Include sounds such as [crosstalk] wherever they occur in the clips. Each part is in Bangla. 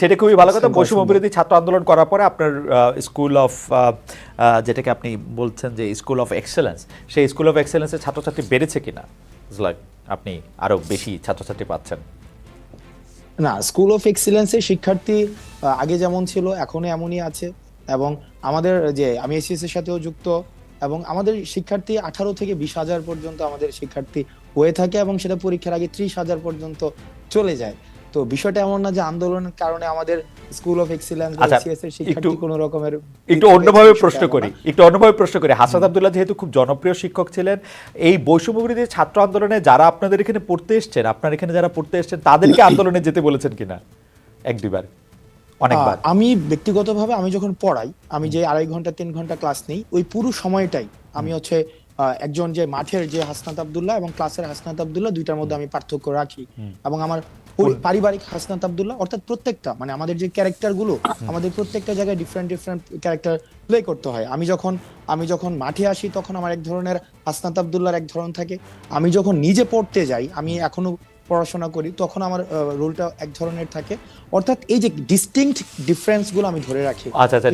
সেটা খুবই ভালো কথা। বৈষম্য বিরোধী ছাত্র আন্দোলন করার পরে আপনার স্কুল অফ যেটাকে আপনি বলছেন যে স্কুল অফ এক্সেলেন্স সেই স্কুল অফ এক্সেলেন্সের ছাত্রছাত্রী বেড়েছে কিনা? লাইক আপনি আরও বেশি ছাত্রছাত্রী পাচ্ছেন। না স্কুল অফ এক্সিলেন্সের শিক্ষার্থী আগে যেমন ছিল এখনও এমনই আছে। এবং আমাদের যে আমি এসিএস এর সাথেও যুক্ত এবং আমাদের শিক্ষার্থী আঠারো থেকে বিশ হাজার পর্যন্ত আমাদের শিক্ষার্থী হয়ে থাকে এবং সেটা পরীক্ষার আগে ত্রিশ হাজার পর্যন্ত চলে যায়। তো বিষয়টা এমন না যে আন্দোলনের কারণে আমাদের স্কুল অফ এক্সিলেন্স বা আচ্ছা, এর শিক্ষার্থী কোনো রকমের একটু অন্যভাবে প্রশ্ন করি একটু অন্যভাবে প্রশ্ন করি। হাসান আব্দুল্লাহ যেহেতু খুব জনপ্রিয় শিক্ষক ছিলেন এই বৈষম্য বিরোধী ছাত্র আন্দোলনে যারা আপনাদের এখানে পড়তে এসেছেন আপনার এখানে যারা পড়তে এসছেন তাদেরকে [coughs] আন্দোলনে যেতে বলেছেন কিনা? এক দুইবার অনেকবার। আমি ব্যক্তিগতভাবে আমি যখন পড়াই আমি যে আড়াই ঘণ্টা তিন ঘণ্টা ক্লাস নেই ওই পুরো সময়টাই আমি হচ্ছে একজন যে মাঠের যে হাসনাত আব্দুল্লাহ এবং ক্লাসের হাসনাত আব্দুল্লাহ দুইটার মধ্যে আমি পার্থক্য রাখি। এবং আমার পারিবারিক হাসনাত আব্দুল্লাহ অর্থাৎ প্রত্যেকটা মানে আমাদের যে ক্যারেক্টারগুলো আমাদের প্রত্যেকটা জায়গায় ডিফারেন্ট ডিফারেন্ট ক্যারেক্টার প্লে করতে হয়। আমি যখন আমি যখন মাঠে আসি তখন আমার এক ধরনের হাসনাত আব্দুল্লাহর এক ধরন থাকে। আমি যখন নিজে পড়তে যাই আমি এখনও পড়াশোনা করি তখন আমার রোলটা এক ধরনের থাকে। অর্থাৎ এই যে ডিস্টিংক্ট ডিফারেন্সগুলো আমি ধরে রাখি আচ্ছা, আচ্ছা,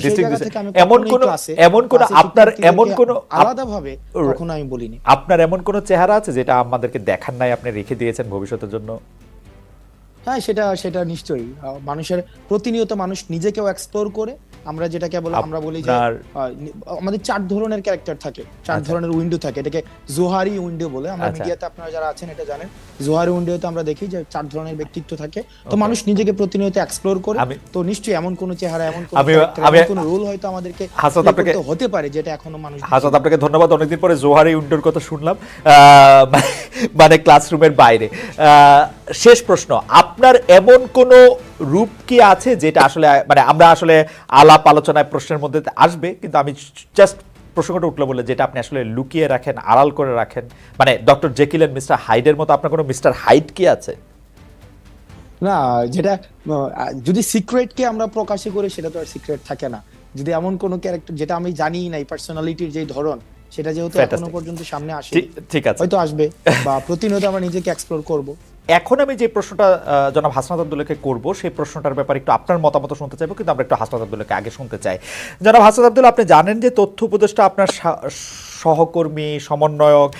আমি এমন কোন এমন কোনো আপনার- এমন কোনো আলাদা ভাবে কখনো আমি বলিনি। আপনার এমন কোনো চেহারা আছে যেটা আমাদেরকে দেখার নাই আপনি রেখে দিয়েছেন ভবিষ্যতের জন্য? হ্যাঁ সেটা সেটা নিশ্চয়ই। মানুষের প্রতিনিয়ত মানুষ নিজেকেও এক্সপ্লোর করে। আমরা যেটাকে বলে আমরা বলি যে আমাদের চার ধরনের ক্যারেক্টার থাকে। চার আচ্ছা। ধরনের উইন্ডো থাকে। এটাকে জোহারি উইন্ডো বলে। আমরা আচ্ছা। মিডিয়াতে আপনারা যারা আছেন এটা জানেন। জোহারি উইন্ডোতে আমরা দেখি যে চার ধরনের ব্যক্তিত্ব থাকে। তো মানুষ নিজেকে প্রতিনিয়ত এক্সপ্লোর করে। তো নিশ্চয়ই এমন কোন চেহারা এমন কোন রোল হয়তো আমাদেরকে play আপনাকে- হতে পারে যেটা এখনও মানুষ হাসান আপনাকে ধন্যবাদ। অনেকদিন পরে জোহারি উইন্ডোর কথা শুনলাম। আহ, মানে ক্লাসরুমের বাইরে। আহ, শেষ প্রশ্ন আপনার এমন কোনো রূপ কি আছে যেটা আসলে মানে আমরা আসলে আলাপ আলোচনায় প্রশ্নের মধ্যে আসবে কিন্তু আমি জাস্ট প্রসঙ্গটা উঠল বলে যেটা আপনি আসলে লুকিয়ে রাখেন আড়াল করে রাখেন? মানে ডক্টর জেকিল এন্ড মিস্টার হাইডের মতো আপনার কোনো মিস্টার হাইড কি আছে? না যেটা যদি সিক্রেটকে আমরা প্রকাশই করি সেটা তো আর সিক্রেট থাকে না। যদি এমন কোন ক্যারেক্টার যেটা আমি জানি নাই পার্সোনালিটির যে ধরন সেটা যেহেতু এখনও পর্যন্ত সামনে আসে ঠিক আছে। হয়তো আসবে বা প্রতিনিয়ত আমরা নিজেকে এক্সপ্লোর করব। এখন আমি যে প্রশ্নটা জনাব হাসনাত আব্দুল্লাহকে করব, সেই প্রশ্নটার ব্যাপারে একটু আপনার মতামত শুনতে চাইব, কিন্তু আমরা একটু হাসনাত আব্দুল্লাহকে আগে শুনতে চাই। জনাব হাসনাত আব্দুল্লাহ, আপনি জানেন যে তথ্য উপদেষ্টা আপনার সহকর্মী, সমন্বয়ক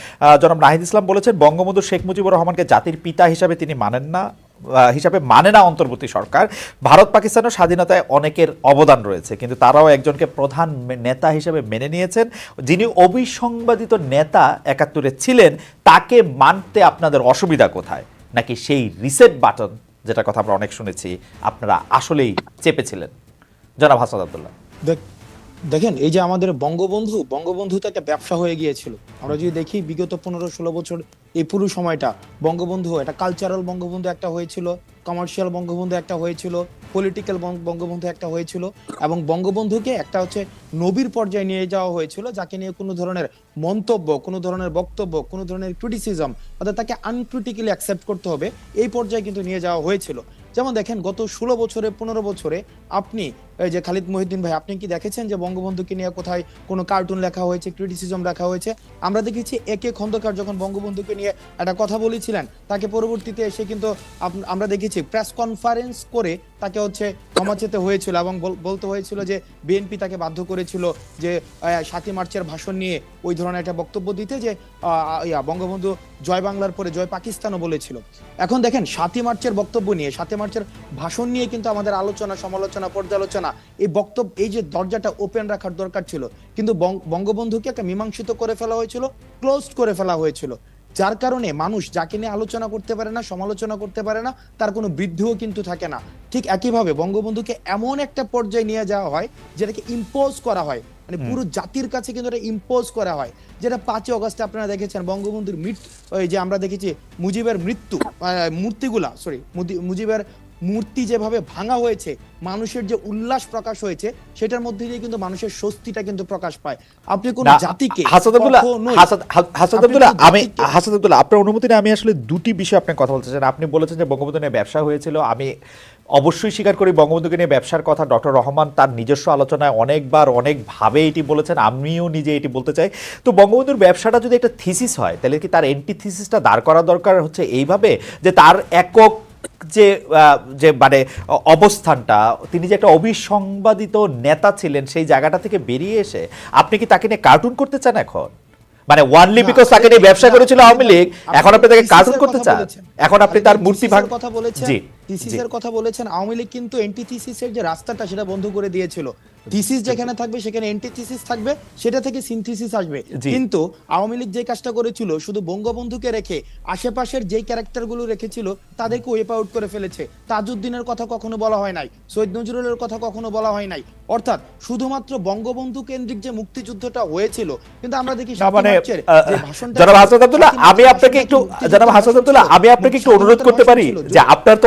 জনাব নাহিদ ইসলাম বলেছেন, বঙ্গবন্ধু শেখ মুজিবুর রহমানকে জাতির পিতা হিসাবে তিনি মানেন না হিসাবে মানে না অন্তর্বর্তী সরকার। ভারত পাকিস্তানের স্বাধীনতায় অনেকের অবদান রয়েছে, কিন্তু তারাও একজনকে প্রধান নেতা হিসেবে মেনে নিয়েছেন। যিনি অবিসংবাদিত নেতা একাত্তরে ছিলেন, তাকে মানতে আপনাদের অসুবিধা কোথায়? নাকি সেই রিসেট বাটন যেটা কথা আমরা অনেক শুনেছি, আপনারা আসলেই চেপেছিলেন? জনাব হাসান আবদুল্লাহ। দেখ- দেখেন, এই যে আমাদের বঙ্গবন্ধু বঙ্গবন্ধু তো একটা ব্যবসা হয়ে গিয়েছিল। আমরা যদি দেখি বিগত পনেরো ষোলো বছর এই পুরো সময়টা বঙ্গবন্ধু, একটা কালচারাল বঙ্গবন্ধু একটা হয়েছিল কমার্শিয়াল বঙ্গবন্ধু একটা হয়েছিল পলিটিক্যাল বঙ্গবন্ধু একটা হয়েছিল এবং বঙ্গবন্ধুকে একটা হচ্ছে নবীর পর্যায়ে নিয়ে যাওয়া হয়েছিল, যাকে নিয়ে কোনো ধরনের মন্তব্য, কোনো ধরনের বক্তব্য, কোনো ধরনের ক্রিটিসিজম অর্থাৎ তাকে আনক্রিটিক্যালি অ্যাকসেপ্ট করতে হবে, এই পর্যায়ে কিন্তু নিয়ে যাওয়া হয়েছিল। যেমন দেখেন, গত ষোলো বছরে, পনেরো বছরে আপনি, এই যে খালিদ মহিউদ্দিন ভাই, আপনি কি দেখেছেন যে বঙ্গবন্ধুকে নিয়ে কোথায় কোনো কার্টুন লেখা হয়েছে ক্রিটিসিজম লেখা হয়েছে? আমরা দেখেছি একে খন্দকার যখন বঙ্গবন্ধুকে নিয়ে একটা কথা বলেছিলেন, তাকে পরবর্তীতে এসে কিন্তু আমরা দেখেছি প্রেস কনফারেন্স করে তাকে হচ্ছে ক্ষমা চেতে হয়েছিল এবং বলতে হয়েছিল যে বিএনপি তাকে বাধ্য করেছিল যে সাতই মার্চের ভাষণ নিয়ে ওই ধরনের একটা বক্তব্য দিতে যে বঙ্গবন্ধু জয় বাংলার পরে জয় পাকিস্তানও বলেছিল। এখন দেখেন, সাতই মার্চের বক্তব্য নিয়ে, সাতই মার্চের ভাষণ নিয়ে কিন্তু আমাদের আলোচনা, সমালোচনা পর্যালোচনা এই বক্তব্য এই যে দরজাটা ওপেন রাখার দরকার ছিল কিন্তু বঙ্গবন্ধুকে একটা মীমাংসিত করে ফেলা হয়েছিল ক্লোজড করে ফেলা হয়েছিল। যার কারণে মানুষ যাকে নিয়ে আলোচনা করতে পারে না সমালোচনা করতে পারে না তার কোনো বৃদ্ধিও কিন্তু থাকে না। ঠিক একইভাবে বঙ্গবন্ধুকে এমন একটা পর্যায়ে নিয়ে যাওয়া হয় যেটাকে ইম্পোজ করা হয়। মানে পুরো জাতির কাছে কিন্তু এটা ইম্পোজ করা হয়। যেটা পাঁচই অগস্টে আপনারা দেখেছেন বঙ্গবন্ধুর মৃত্যু ওই যে আমরা দেখেছি মুজিবের মৃত্যু মূর্তিগুলা সরি মুজিবের মূর্তি যেভাবে ভাঙা হয়েছে মানুষের যে উল্লাস প্রকাশ হয়েছে সেটার মধ্যে দিয়ে কিন্তু মানুষের স্বস্তিটা কিন্তু প্রকাশ পায়। আপনি কোন জাতিকে হাসান আব্দুল্লাহ কখনোই- হাসান- হা- হাসান আপনি আব্দুল্লাহ কোনো আমি আব্দুল্লাহ আপনার অনুমতি আমি আসলে দুটি বিষয় আপনি কথা বলতে চান আপনি বলেছেন যে বঙ্গবন্ধু নিয়ে ব্যবসা হয়েছিল। আমি অবশ্যই স্বীকার করি বঙ্গবন্ধুকে নিয়ে ব্যবসার কথা ডক্টর রহমান তার নিজস্ব আলোচনায় অনেকবার অনেকভাবে এটি বলেছেন। আমিও নিজে এটি বলতে চাই। তো বঙ্গবন্ধুর ব্যবসাটা যদি একটা থিসিস হয় তাহলে কি তার এন্টি থিসিসটা দাঁড় করা দরকার হচ্ছে এইভাবে? যে তার একক যে যে মানে অবস্থানটা তিনি যে একটা অবিসংবাদিত নেতা ছিলেন সেই জায়গাটা থেকে বেরিয়ে এসে আপনি কি তাকে নিয়ে কার্টুন করতে চান এখন? মানে ওয়ানলি বিকজ তাকে নিয়ে ব্যবসা করেছিল আওয়ামী লীগ এখন আপনি তাকে কার্টুন করতে চান? এখন আপনি তার মূর্তি ভাগ কথা বলেছেন। জি। থিসিস জি। এর কথা বলেছেন আওয়ামী লীগ কিন্তু এন্টিথিসিস এর যে রাস্তাটা সেটা বন্ধ করে দিয়েছিল। থিসিস যেখানে থাকবে সেখানে এন্টিথিসিস থাকবে সেটা থেকে সিনথিসিস আসবে। কিন্তু আওয়ামী লীগ যে কাজটা করেছিল শুধু বঙ্গবন্ধুকে রেখে আশেপাশের যেই ক্যারেক্টারগুলো রেখেছিল তাদেরকে ওয়েপ আউট করে ফেলেছে। তাজউদ্দিনের কথা কখনো বলা হয় নাই সৈয়দ নজরুলের কথা কখনো বলা হয় নাই। অর্থাৎ শুধুমাত্র বঙ্গবন্ধু কেন্দ্রিক যে মুক্তিযুদ্ধটা হয়েছিল কিন্তু আমরা দেখি মানে যে জনাব হাসান আব্দুল্লাহ আমি আপনাকে একটু কি মুক্তিযুদ্ধের জনাব হাসান আব্দুল্লাহ আমি আপনাকে একটু অনুরোধ করতে পারি যে আপনার তো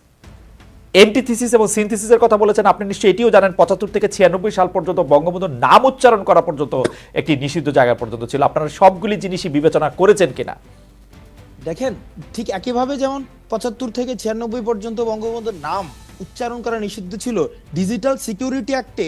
এন্টিথিসিস এবং সিনথিসিসের কথা বলেছেন। আপনি নিশ্চয়ই এটিও জানেন, পঁচাত্তর থেকে ছিয়ানব্বই সাল পর্যন্ত বঙ্গবন্ধুর নাম উচ্চারণ করা পর্যন্ত একটি নিষিদ্ধ জায়গা পর্যন্ত ছিল। আপনারা সবগুলি জিনিসই বিবেচনা করেছেন কিনা? দেখেন, ঠিক একইভাবে যেমন পঁচাত্তর থেকে ছিয়ানব্বই পর্যন্ত বঙ্গবন্ধুর নাম উচ্চারণ করা নিষিদ্ধ ছিল, ডিজিটাল সিকিউরিটি অ্যাক্টে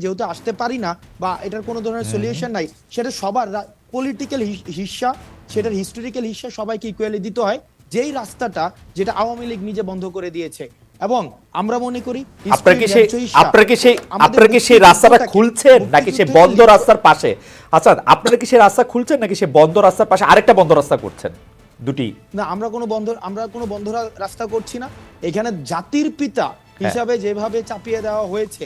যেহেতু আসতে পারি না বা এটার কোনো ধরনের সলিউশন নাই সেটা সবার পলিটিক্যাল হিস্সা সেটার হিস্টোরিক্যাল হিস্সা সবাইকে ইকুয়ালি দিতে হয়। যেই রাস্তাটা যেটা আওয়ামী লীগ নিজে বন্ধ করে দিয়েছে। এবং আমরা মনে করি আপনার কি সেই আপনার কি সেই আপনার কি সেই রাস্তাটা খুলছেন নাকি মুক্তিযুদ্ধকে বন্ধ রাস্তার পাশে? আচ্ছা আপনারা কি সেই রাস্তা খুলছেন নাকি সেই বন্ধ রাস্তার পাশে আরেকটা বন্ধ রাস্তা করছেন? দুটি। না আমরা কোনো বন্ধ আমরা কোনো বন্ধ রাস্তা করছি না। এখানে জাতির পিতা হিসাবে যেভাবে চাপিয়ে দেওয়া হয়েছে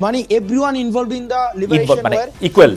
মানে everyone involve in the liberation মানে equal.